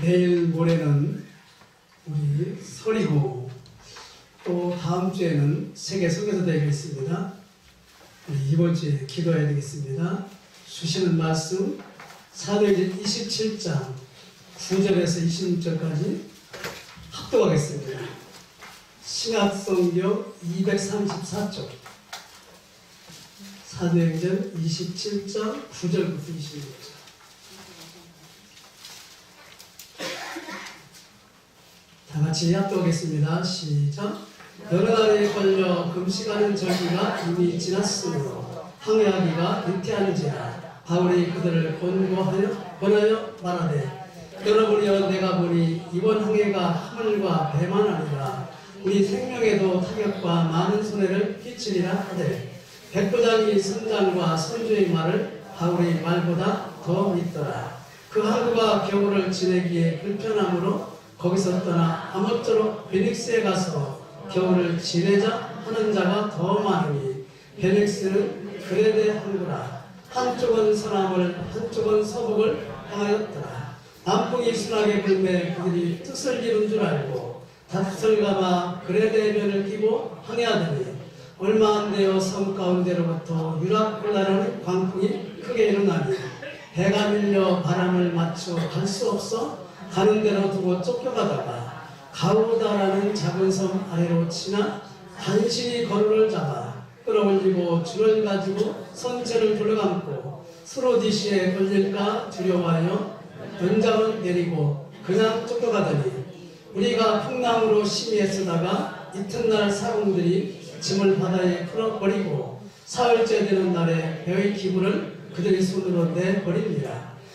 내일 모레는 우리 설이고 또 다음 주에는 세계 선교사 대회가 있습니다. 이번 주에 기도해야 되겠습니다. 주시는 말씀 사도행전 27장 9절에서 26절까지 합독하겠습니다. 신약성경 234쪽 사도행전 27장 9절부터 26절 다 같이 합독하겠습니다. 시작. 여러 날에 걸려 금식하는 절기가 이미 지났으므로 항해하기가 위태하는지라 바울이 그들을 권고하여 권하여 말하되 여러분이여 내가 보니 이번 항해가 하늘과 배만 아니라 우리 생명에도 타격과 많은 손해를 끼치리라 하되 백부장이 선장과 선주의 말을 바울의 말보다 더 믿더라 그 항구가 겨울을 지내기에 불편함으로 거기서 떠나 아무쪼록 베닉스에 가서 겨울을 지내자 하는 자가 더 많으니 베닉스는 그레데 항구라. 한쪽은 서남을 한쪽은 서북을 향하였더라. 남풍이 순하게 불매 그들이 뜻을 이룬 줄 알고 닷을 감아 그레데변을 끼고 항해하더니 얼마 안 되어 섬 가운데로부터 유라콜라라는 광풍이 크게 일어나니 해가 밀려 바람을 맞춰 갈수 없어 가는 대로 두고 쫓겨가다가 가우다라는 작은 섬 아래로 치나 간신히 거루를 잡아 끌어올리고 줄을 가지고 선체를 둘러감고 스로디시에 걸릴까 두려워하여 연장을 내리고 그냥 쫓겨가더니 우리가 풍랑으로 심히 애쓰다가 이튿날 사공들이 짐을 바다에 풀어버리고 사흘째 되는 날에 배의 기부를 그들의 손으로 내버립니다.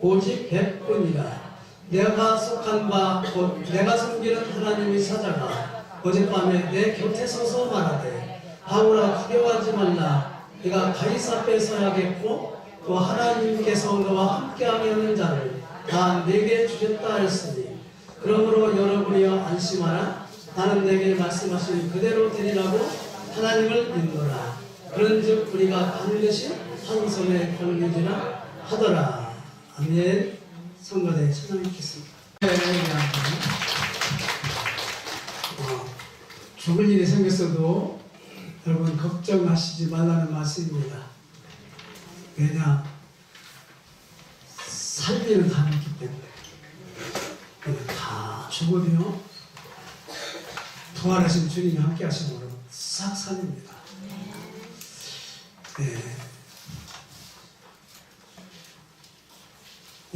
오직 백뿐이다. 내가 속한 바 곧 내가 섬기는 하나님의 사자가 어젯밤에 내 곁에 서서 말하되 바울아 두려워하지 말라. 네가 가이사 앞에 서야겠고 또 하나님께서 너와 함께하게 하는 자를 다 내게 주셨다 했으니 그러므로 여러분이여 안심하라. 나는 내게 말씀하신 그대로 되리라고 하나님을 믿노라. 그런즉 우리가 반드시 한 손에 걸리지나 하더라. 아멘. 성가대 찬양했겠습니다. 어, 죽을 일이 생겼어도 여러분 걱정하시지 말라는 말씀입니다. 왜냐? 살기는 다 있기 때문에. 다 죽어도요. 부활하신 주님이 함께 하심으로 싹 살립니다. 네.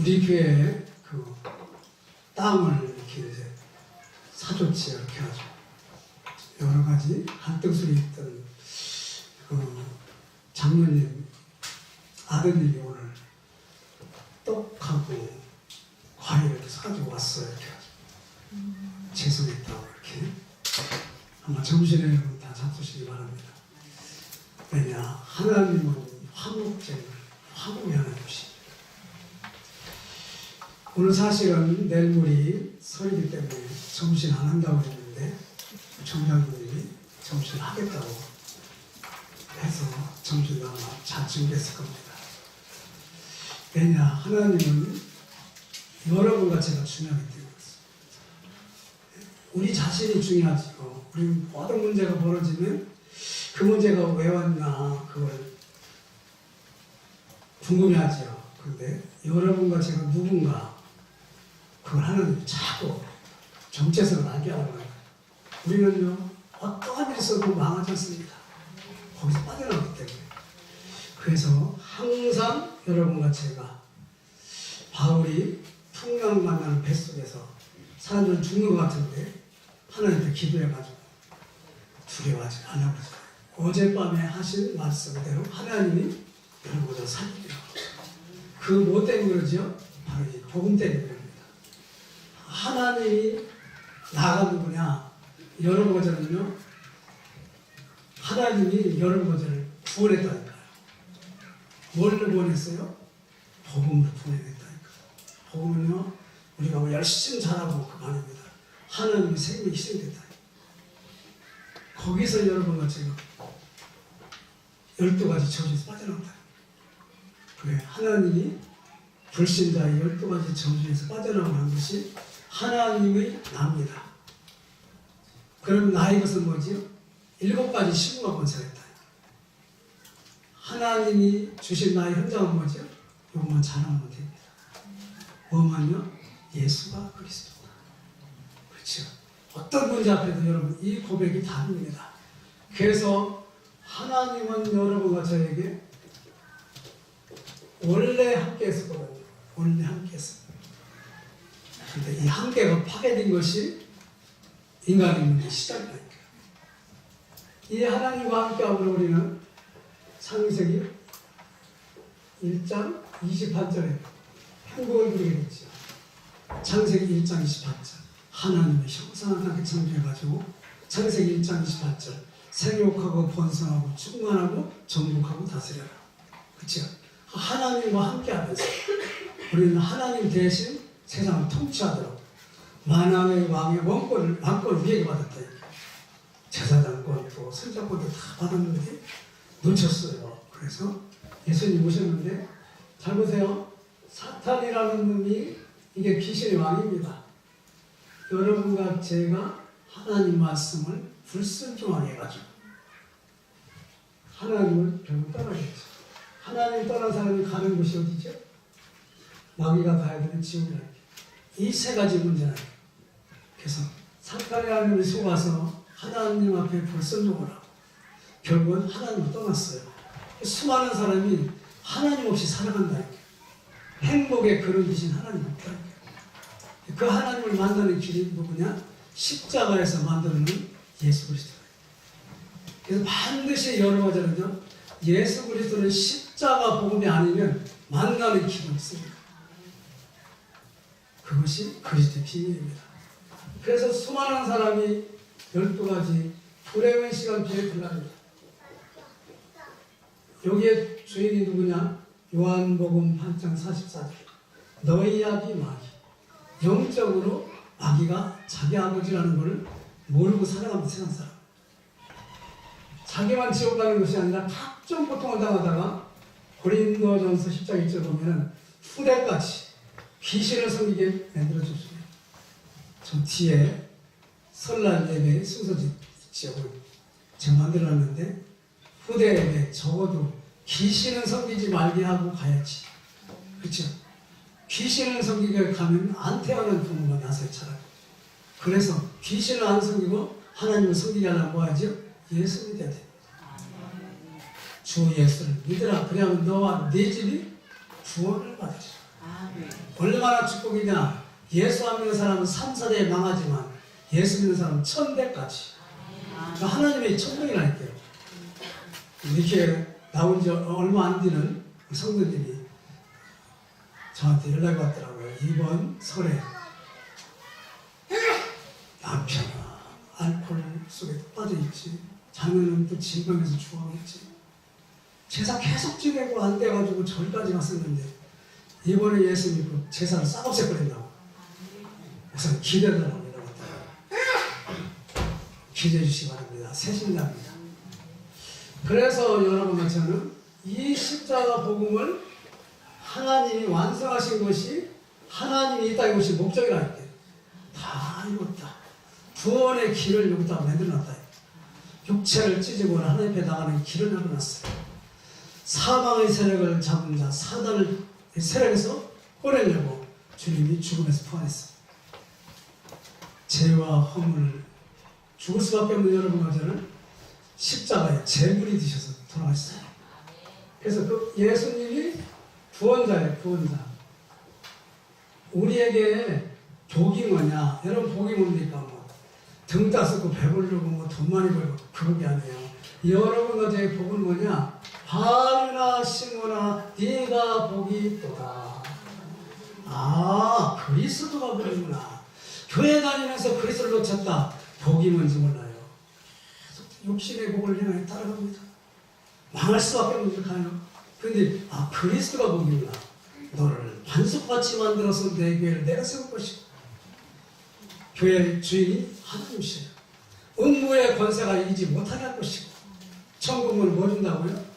우리 교회 그 땅을 이렇게 사줬지 이렇게 하죠. 여러 가지 한뜻술이 있던 그 장로님 아드님이 오늘 떡하고 과일을 사가지고 왔어요. 이렇게 하죠. 죄송했다고 이렇게. 아마 점심에 다 잡수시기 바랍니다. 왜냐 하나님은 화목제를 하나님이십니다. 오늘 사실은 내일모레 설이기 때문에 점심 안 한다고 했는데 총장님이 점심 하겠다고 해서 점심을 아마 잘 준비했을 겁니다. 왜냐 하나님은 여러분과 제가 중요하기 때문에 우리 자신이 중요하지요. 우리 모든 문제가 벌어지면 그 문제가 왜 왔나 그걸 궁금해하죠. 근데 여러분과 제가 누군가 그걸 하나님이 자꾸 정체성을 알게 하는 거예요. 우리는요 어떠한 일이 있어도 망하지 않습니다. 거기서 빠져나오기 때문에. 그래서 항상 여러분과 제가 바울이 풍랑 만나는 뱃속에서 사람들은 죽는 것 같은데 하나님께 기도해가지고 두려워하지 않아 그러죠. 어젯밤에 하신 말씀대로 하나님이 여러분을 살리리라. 그뭐 때문에 그러죠? 바로 이 복음 때문에 그럽니다. 하나님이 나가 누구냐? 여러분 거절은요. 하나님이 여러분 거절을 구원했다니까요. 뭘 구원했어요? 복음으로 구원했다니까. 복음은요. 우리가 뭐 열심히 잘하고 그거 아닙니다. 하나님의 생명이 희생됐다. 거기서 여러분과 제가 열두 가지 저주에서 빠져나온다. 그래 하나님이 불신자의 열두 가지 저주에서 빠져나오는 것이 하나님의 나입니다. 그럼 나의 것은 뭐지요? 일곱 가지 신부가 건설했다. 하나님이 주신 나의 현장은 뭐죠? 이것만 잘하면 됩니다. 뭐만요? 예수가 그리스도다. 그렇죠. 어떤 문제 앞에도 여러분 이 고백이 다릅니다. 그래서 하나님은 여러분과 저에게 원래 함께 했었거든요. 원래 함께 했어요. 근데 이 함께가 파괴된 것이 인간의 시작이니까요. 이 하나님과 함께함으로 우리는 창세기 1장 28절에 행복을 누리게 됐죠. 창세기 1장 28절 하나님의 형상을 하게 창조해가지고 창세기 1장 28절 생육하고 번성하고 충만하고 정복하고 다스려라. 그렇죠? 하나님과 함께하면서 우리는 하나님 대신 세상을 통치하도록 만왕의 왕의 원권을 왕권을 우리에게 받았다니까. 제사장권 또 선자권도 다 받았는데 놓쳤어요. 그래서 예수님 오셨는데 잘 보세요. 사탄이라는 놈이 이게 귀신의 왕입니다. 여러분과 제가 하나님 말씀을 불순종하게 해가지고 하나님을 결국 떠나겠죠. 하나님 떠난 사람이 가는 곳이 어디죠? 마귀가 가야 되는 지옥이라는 이세 가지 문제는 그래서 사탄이라는 놈이 속아서 하나님 앞에 불순종을 하고 결국은 하나님을 떠났어요. 수많은 사람이 하나님 없이 살아간다니까. 행복의 그런 귀신 하나님 없다니까. 그 하나님을 만드는 길이 누구냐? 십자가에서 만드는 예수 그리스도. 그래서 반드시 여러분들은요, 예수 그리스도는 십자가 복음이 아니면 만나는 길이 없습니다. 그것이 그리스도의 비밀입니다. 그래서 수많은 사람이 열두 가지 불행한 시간 뒤에 들어갑니다. 여기에 주인이 누구냐? 요한복음 8장 44절. 너희 아비 마귀. 영적으로 마귀가 자기 아버지라는 것을 모르고 살아가는 세상 사람. 자기만 지옥 가는 것이 아니라 각종 고통을 당하다가 고린도전서 10장 1절 보면은 후대까지 귀신을 섬기게 만들어줬습니다. 저 뒤에 설날 예배 순서지 지역을 제가 만들어놨는데 후대에 적어도 귀신을 섬기지 말게 하고 가야지. 그렇죠? 귀신을 섬기게 가면 안 태어난 부모가 나서요 차라리. 그래서 귀신을 안 섬기고 하나님을 섬기게 하려면 뭐 하죠? 예수 믿어야 돼. 주 예수를 믿으라. 그래야만 너와 네 집이 구원을 받으리라. 얼마나 축복이냐. 예수 안 믿는 사람은 3, 4대에 망하지만 예수 믿는 사람은 천대까지. 하나님의 천국이라니까요. 이렇게 나온 지 얼마 안 되는 성도님이 저한테 연락이 왔더라고요. 이번 설에 남편아 알코올 속에 빠져있지. 자녀는 또 질병에서 죽어가겠지. 제사 계속 지내고 안 돼가지고 절까지 갔었는데 이번에 예수 믿고 제사를 싹 없애버린다고. 기대달라고 연락 왔더라고요. 기대해 주시기 바랍니다. 새신자입니다. 그래서 여러분과 저는 이 십자가 복음을 하나님이 완성하신 것이 하나님이 있다 이것이 목적이라니까 다 이뤘다. 구원의 길을 여기다 만들어놨다. 육체를 찢고 하나님 앞에 나가는 길을 열어놨어요. 사망의 세력을 잡은 자, 사단을 세력에서 꺼내려고 주님이 죽음에서 부활했어요. 죄와 허물을 죽을 수밖에 없는 여러분과 저는 십자가에 제물이 되셔서 돌아가셨어요. 그래서 그 예수님이 구원자예요, 구원자. 우리에게 복이 뭐냐? 여러분 복이 뭡니까? 뭐, 등 따스고 배부르고 뭐 돈 많이 벌고 그게 아니에요. 여러분과 저의 복은 뭐냐? 하나 심으나 네가 복이 있도다. 아 그리스도가 복이구나. 교회 다니면서 그리스도를 놓쳤다. 복이 뭔지 몰라요. 욕심의 복을 향해 따라갑니다. 망할 수밖에 없는 가요. 근데 아 그리스도가 복이구나. 너를 반석같이 만들어서 내 교회를 내가 세울 것이고 교회 주인이 하나님이세요. 음부의 권세가 이기지 못하게 할 것이고 천국문을 뭐 준다고요?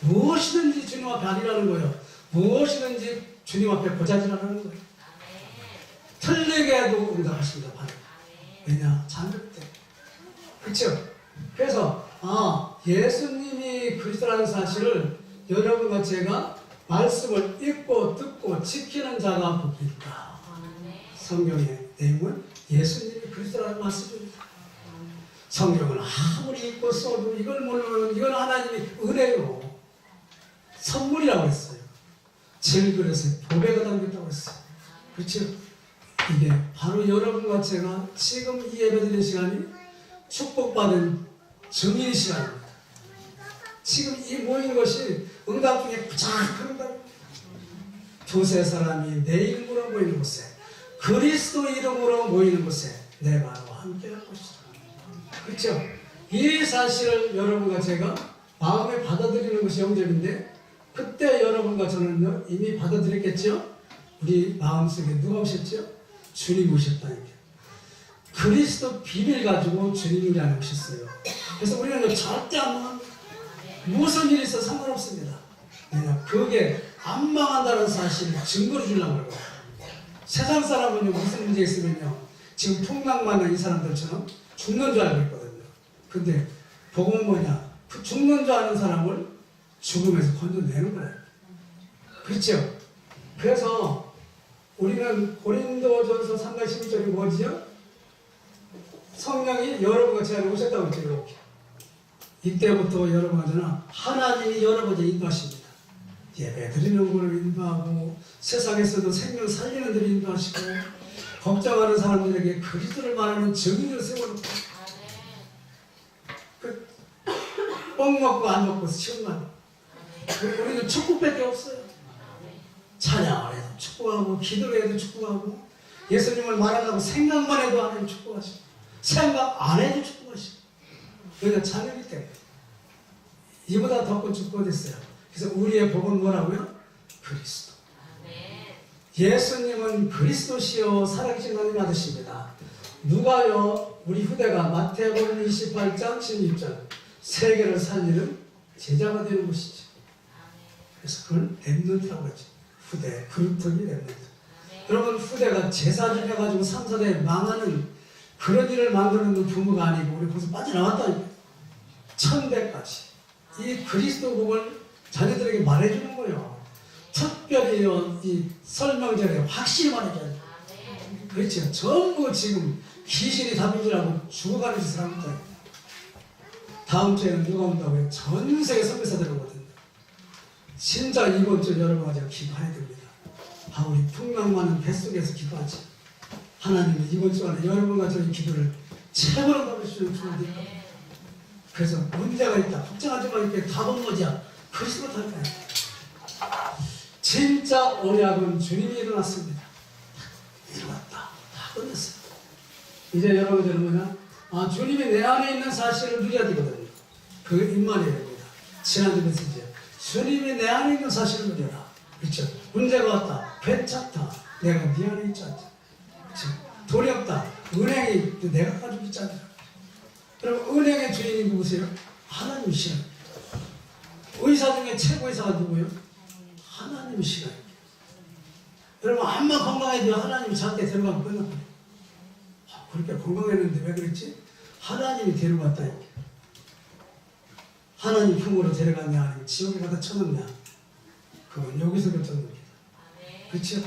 무엇이든지 주님 앞에 아니라는 거예요. 무엇이든지 주님 앞에 고자질하는 거예요. 틀리게 해도 응답하십니다. 바로. 왜냐? 잠들 때. 그렇죠? 그래서 아 예수님이 그리스도라는 사실을 여러분과 제가 말씀을 읽고 듣고 지키는 자가 복이다. 성경의 내용은 예수님이 그리스도라는 말씀입니다. 성경은 아무리 읽고 써도 이걸 모르면 이건 하나님이 은혜요. 선물이라고 했어요. 질그릇에 보배가 담겼다고 했어요. 그렇죠? 이게 바로 여러분과 제가 지금 이 예배드리는 시간이 축복받은 증인 시간입니다. 지금 이 모인 것이 응답 중에 가장. 두세 사람이 내 이름으로 모이는 곳에 그리스도 이름으로 모이는 곳에 내 바로 함께할 것이다. 그렇죠? 이 사실을 여러분과 제가 마음에 받아들이는 것이 영접인데 그때 여러분과 저는 이미 받아들였겠죠? 우리 마음속에 누가 오셨죠? 주님 오셨다니까. 그리스도 비밀 가지고 주님이 안에 오셨어요. 그래서 우리는 절대 안. 무슨 일이 있어 상관없습니다. 왜냐, 그게 안 망한다는 사실을 증거를 주려고 그래요. 세상 사람은요, 무슨 문제 있으면요, 지금 풍랑만한 이 사람들처럼 죽는 줄 알고 있거든요. 근데 복음은 뭐냐? 그 죽는 줄 아는 사람을 죽음에서 건져내는 거예요. 그렇죠? 그래서 우리는 고린도전서 3장 12절이 뭐지요? 성령이 여러분과 제 안에 오셨다고 했죠. 이때부터 여러분과 저는 하나님이 여러분을 인도하십니다. 예배 드리는 것을 인도하고 세상에서도 생명 살리는 데를 인도하시고 걱정하는 사람들에게 그리스도를 말하는 증인을 세워놓고 그, 뻥 먹고 안 먹고 시험만 그 우리는 축복밖에 없어요. 찬양을 해도 축복하고 기도를 해도 축복하고 예수님을 말하려고 생각만 해도 하나님 축복하시고 생각 안 해도 축복하시고 우리가 찬양이기 때문에 이보다 더 큰 축복이 있어요. 그래서 우리의 복은 뭐라고요? 그리스도. 예수님은 그리스도시요 살아계신 하나님 아드십니다. 누가요? 우리 후대가 마태복음 28장 16절 세계를 살리는 제자가 되는 것이죠. 그래서 그걸 랩런트라고 하죠. 후대, 그루터기 랩런트. 여러분 후대가 제사 지내가지고 3, 4대 망하는 그런 일을 만드는 부모가 아니고 우리 벌써 빠져나왔다니까. 천대까지. 이 그리스도 복을 자녀들에게 말해주는 거예요. 특별히 이 설명절에 확실히 말해줘야 돼. 그렇죠. 전부 지금 귀신이 답이라고 죽어가는 짓을 합니다. 다음 주에는 누가 온다고 해요? 전 세계 선교사들 오거든요. 진짜 이번 주 여러분과 제가 기도해야 됩니다. 아, 우리 풍랑 많은 뱃속에서 기도하지. 하나님은 이번 주 안에 여러분과 저희 기도를 최고로 받으시는 주님입니다. 그래서 문제가 있다. 걱정하지만 이렇게 답은 뭐지야? 그리스도 답이야. 진짜 언약은 주님이 일어났습니다. 일어났다. 다 끝냈어요. 이제 여러분들은 뭐냐? 아, 주님이 내 안에 있는 사실을 누려야 되거든요. 그 입만해야 됩니다. 지난주 메시지에. 주님이 내 안에 있는 사실을 누려라. 그렇죠? 문제가 왔다. 괜찮다. 내가 네 안에 있지 않다. 그렇죠? 돈이 없다. 은행이 내가 가지고 있지 않다. 그럼 은행의 주인이 누구세요? 하나님이시여. 의사 중에 최고 의사가 누구예요? 하나님이시여. 여러분 암만 건강해도 하나님이 저한테 데려가면 끝나버려. 아, 그렇게 건강했는데 왜 그랬지? 하나님이 데려갔다. 이렇게. 하나님 품으로 데려갔냐 아니면 지옥에 가다 쳐넣냐 그건 여기서 결정됩니다. 그렇죠?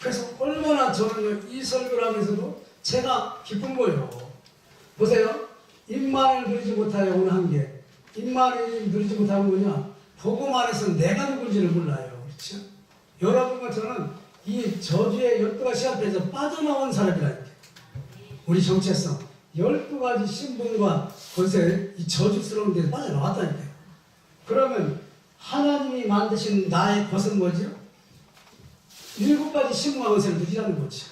그래서 얼마나 저는 이 설교를 하면서도 제가 기쁜 거예요. 보세요. 입만을 누리지 못하여 오는 한계. 입만을 누리지 못하는 뭐냐? 복음 안에서 내가 누군지를 몰라요. 그렇죠? 여러분과 저는 이 저주의 열두 가지 앞에서 빠져나온 사람이라니까. 우리 정체성. 열두 가지 신분과 권세, 이 저주스러운 데서 빠져나왔다니까요. 그러면 하나님이 만드신 나의 것은 뭐죠? 일곱 가지 신분과 권세를 누리라는 거죠.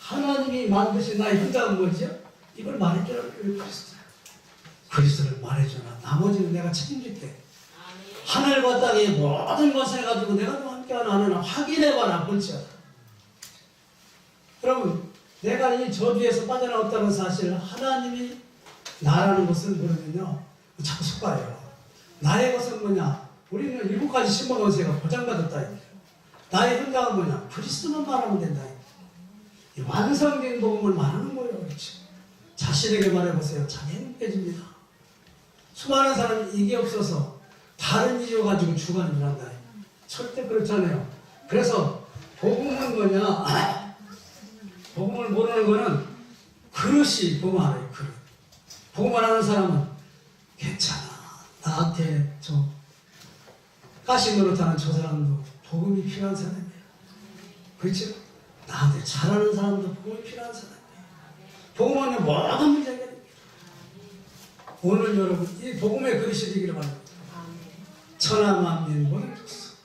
하나님이 만드신 나의 현장은 뭐죠? 이걸 말해주라 그리스도. 그리스도를 말해주라. 나머지는 내가 책임질게. 하늘과 땅의 모든 것을 가지고 내가 너 함께하는 하나님 확인해봐라 볼지어다. 여러분 내가 이 저주에서 빠져나왔다는 사실 하나님이 나라는 것을 모르면요 자꾸 속아요. 나의 것은 뭐냐? 우리는 일곱 가지 신방 권세가 보장받았다. 나의 현장은 뭐냐? 그리스도만 말하면 된다. 이 완성된 복음을 말하는 거예요. 그렇지? 자신에게 말해보세요. 참 행복해집니다. 수많은 사람이 이게 없어서 다른 이유 가지고 주관을 한다. 절대 그렇잖아요. 그래서 복음은 뭐냐? 복음을 모르는 거는 그릇이 복음 알아요. 그릇. 복음을 하는 사람은 괜찮아. 나한테 저 가시 노릇하는 저 사람도 복음이 필요한 사람이에요. 그렇죠? 나한테 잘하는 사람도 복음이 필요한 사람이에요. 복음은 모든 문제 해결입니다. 오늘 여러분 이 복음의 그릇이 되기를 바랍니다. 천하만민 족속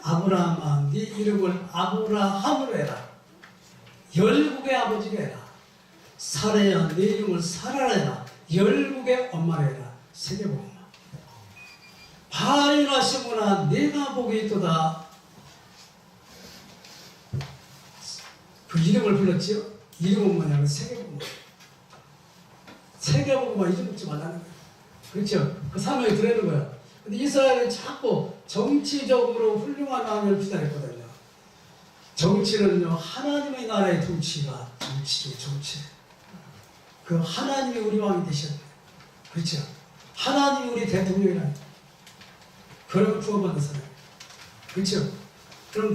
아브라함아 네 이름을 아브라함으로 해라. 열국의 아버지가 해라. 사라야 네 이름을 해라. 열국의 엄마라 해라. 세계복음. 바알이나 시므나 내가 복이 있도다. 그 이름을 불렀지요? 이름은 뭐냐면 세계복음. 세계복음만 잊어먹지 말라는 거예요. 그렇죠? 그 사명이 들어있는 거야. 근데 이스라엘은 자꾸 정치적으로 훌륭한 왕을 기다렸거든요. 정치는요, 하나님의 나라의 정치가 정치죠, 정치. 그 하나님이 우리 왕이 되셨네. 그렇죠? 하나님이 우리 대통령이라는 그런 구원받는 사람. 그렇죠? 그럼